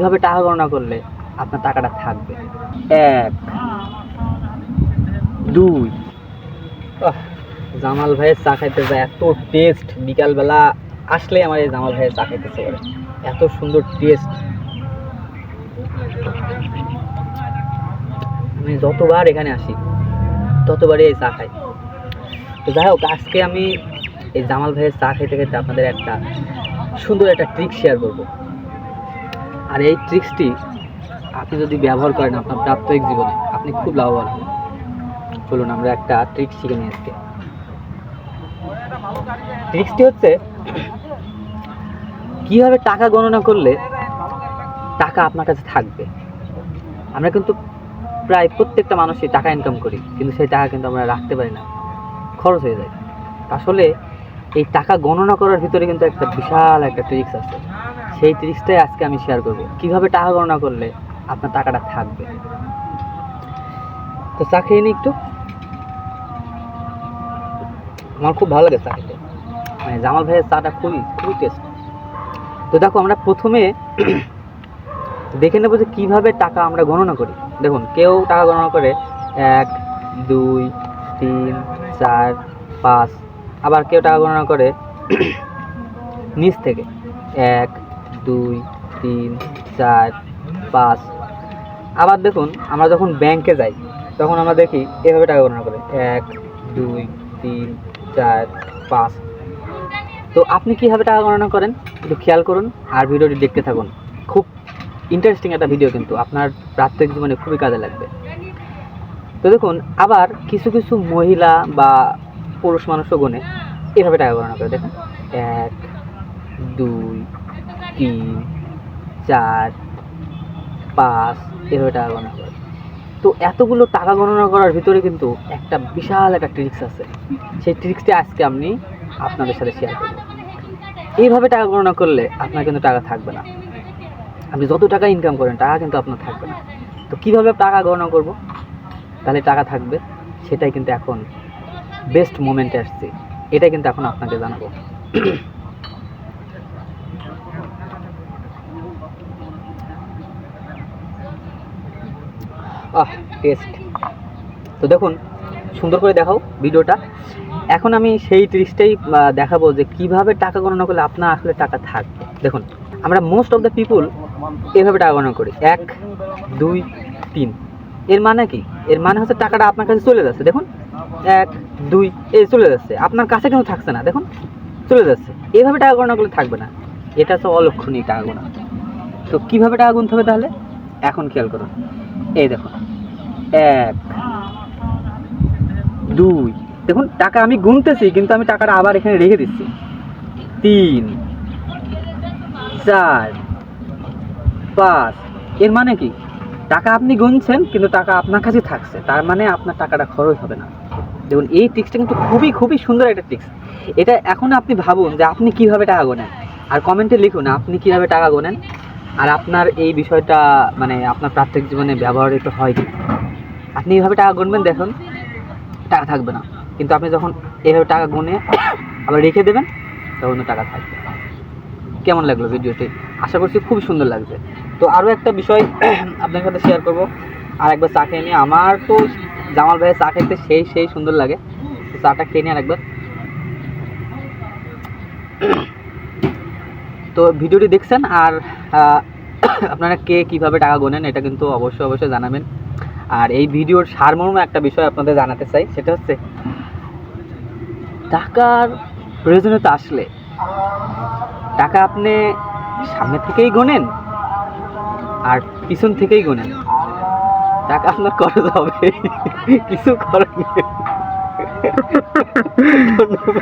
এভাবে টাকা গণনা করলে আপনার টাকাটা থাকবে। এক, দুই। জামাল ভাইয়ের চা খাইতে যায় এত টেস্ট বিকালবেলা আসলে আমার এই জামাল ভাইয়ের চা খাইতেছে পারে এত সুন্দর টেস্ট আমি যতবার এখানে আসি, ততবারই এই চা খাই। তো যাই হোক, আজকে আমি এই জামাল ভাইয়ের চা খাইতে খাইতে আপনাদের একটা সুন্দর একটা ট্রিক শেয়ার করব। আর এই ট্রিক্সটি আপনি যদি ব্যবহার করেন আপনার প্রাত্যহিক জীবনে, আপনি খুব লাভবান হবেন। চলুন আমরা একটা ট্রিক্স শিখে নিই আজকে। ট্রিক্সটি হচ্ছে কীভাবে টাকা গণনা করলে টাকা আপনার কাছে থাকবে। আমরা কিন্তু প্রায় প্রত্যেকটা মানুষই টাকা ইনকাম করি, কিন্তু সেই টাকা কিন্তু আমরা রাখতে পারি না। খরচ হয়ে যায়। আসলে এই টাকা গণনা করার ভিতরে কিন্তু একটা বিশাল একটা ট্রিক্স আছে। সেই ট্রিক্সটাই আজকে আমি শেয়ার করব। কীভাবে টাকা গণনা করলে আপনার টাকাটা থাকবে? তো চা খেয়ে নিই একটু। আমার খুব ভালো লাগে চা খেতে। মানে জামাল ভাইয়ের চাটা খুবই খুবই টেস্ট তো দেখো, আমরা প্রথমে দেখে নেব যে কীভাবে টাকা আমরা গণনা করি। দেখুন, কেউ টাকা গণনা করে এক, দুই, তিন, চার, পাঁচ, আবার কেউ টাকা গণনা করে নিচ থেকে এক দুই, তিন, চার, পাঁচ। আবার দেখুন, আমরা যখন ব্যাংকে যাই, তখন আমরা দেখি এভাবে টাকা গণনা করে। এক, দুই, তিন, চার, পাঁচ। তো আপনি কীভাবে টাকা গণনা করেন? একটু খেয়াল করুন আর ভিডিওটি দেখতে থাকুন। খুব ইন্টারেস্টিং একটা ভিডিও কিন্তু। আপনার প্রাত্যহিক জীবনে খুবই কাজে লাগবে। তো দেখুন, আবার কিছু কিছু মহিলা বা পুরুষ মানুষও গুনে এভাবে টাকা গণনা করে। দেখুন, এক, দুই তিন, চার, পাঁচ, এভাবে টাকা গণনা করে। তো এতগুলো টাকা গণনা করার ভিতরে কিন্তু একটা বিশাল একটা ট্রিক্স আছে। সেই ট্রিক্সটি আজকে আপনি আপনাদের সাথে শেয়ার করব। এইভাবে টাকা গণনা করলে আপনার কিন্তু টাকা থাকবে না। আপনি যত টাকা ইনকাম করেন, টাকা কিন্তু আপনার থাকবে না। তো কীভাবে টাকা গণনা করব? তাহলে টাকা থাকবে, সেটাই কিন্তু এখন বেস্ট মোমেন্টে আসছে। এটাই কিন্তু এখন আপনাকে জানাব। আহ টেস্ট তো দেখুন, সুন্দর করে দেখাও ভিডিওটা। এখন আমি সেই ট্রিক্সটাই দেখাবো যে কীভাবে টাকা গণনা করলে আপনার আসলে টাকা থাকবে। দেখুন, আমরা মোস্ট অফ দ্য পিপুল এভাবে টাকা গণনা করি। এক, দুই, তিন। এর মানে কি? এর মানে হচ্ছে টাকাটা আপনার কাছে চলে যাচ্ছে। দেখুন, এক, দুই, এই চলে যাচ্ছে। আপনার কাছে কিন্তু থাকছে না। দেখুন, চলে যাচ্ছে। এভাবে টাকা গণনা করলে থাকবে না। এটা হচ্ছে অলক্ষণীয় টাকা গোনা তো কীভাবে টাকা গুনতে হবে তাহলে? এখন খেয়াল করুন। এই দেখুন। এক, দুই। দেখুন, টাকা আমি গুনতেছি, কিন্তু আমি টাকাটা আবার এখানে রেখে দিচ্ছি। তিন, চার, পাঁচ। এর মানে কি? টাকা আপনি গুনছেন, কিন্তু টাকা আপনার কাছে থাকছে। তার মানে আপনার টাকাটা খরচ হবে না। দেখুন, এই ট্রিক্সটা কিন্তু খুবই খুবই সুন্দর একটা ট্রিক্স এটা এখন আপনি ভাবুন যে আপনি কীভাবে টাকা গোনেন। আর কমেন্টে লিখুন, আপনি কীভাবে টাকা গোনেন? আর আপনার এই বিষয়টা মানে আপনার প্রাত্যহিক জীবনে ব্যবহৃত হয় কি? আপনি এইভাবে টাকা গুনবেন, দেখুন, টাকা থাকবে না। কিন্তু আপনি যখন এইভাবে টাকা গুনে আবার রেখে দেবেন, তখন টাকা থাকবে। কেমন লাগল ভিডিওটি? আশা করছি খুব সুন্দর লাগবে তো আরও একটা বিষয় আপনার সাথে শেয়ার করব। আর একবার চা খেয়ে নিয়ে, আমার তো জামাল ভাইয়ের চা খেতে সেই সেই সুন্দর লাগে। চাটা খেয়ে নিয়ে আরেকবার। তো ভিডিওটি দেখছেন আর আপনারা কে কীভাবে টাকা গোনেন, এটা কিন্তু অবশ্যই অবশ্যই জানাবেন। আর এই ভিডিওর সারমর্ম একটা বিষয় আপনাদের জানাতে চাই, সেটা হচ্ছে টাকার প্রয়োজনীয়তা আসলে টাকা আপনি সামনে থেকেই গোনেন আর পিছন থেকেই গোনেন। টাকা আপনার খরচ হবে। কিছু খরচ ধন্যবাদ।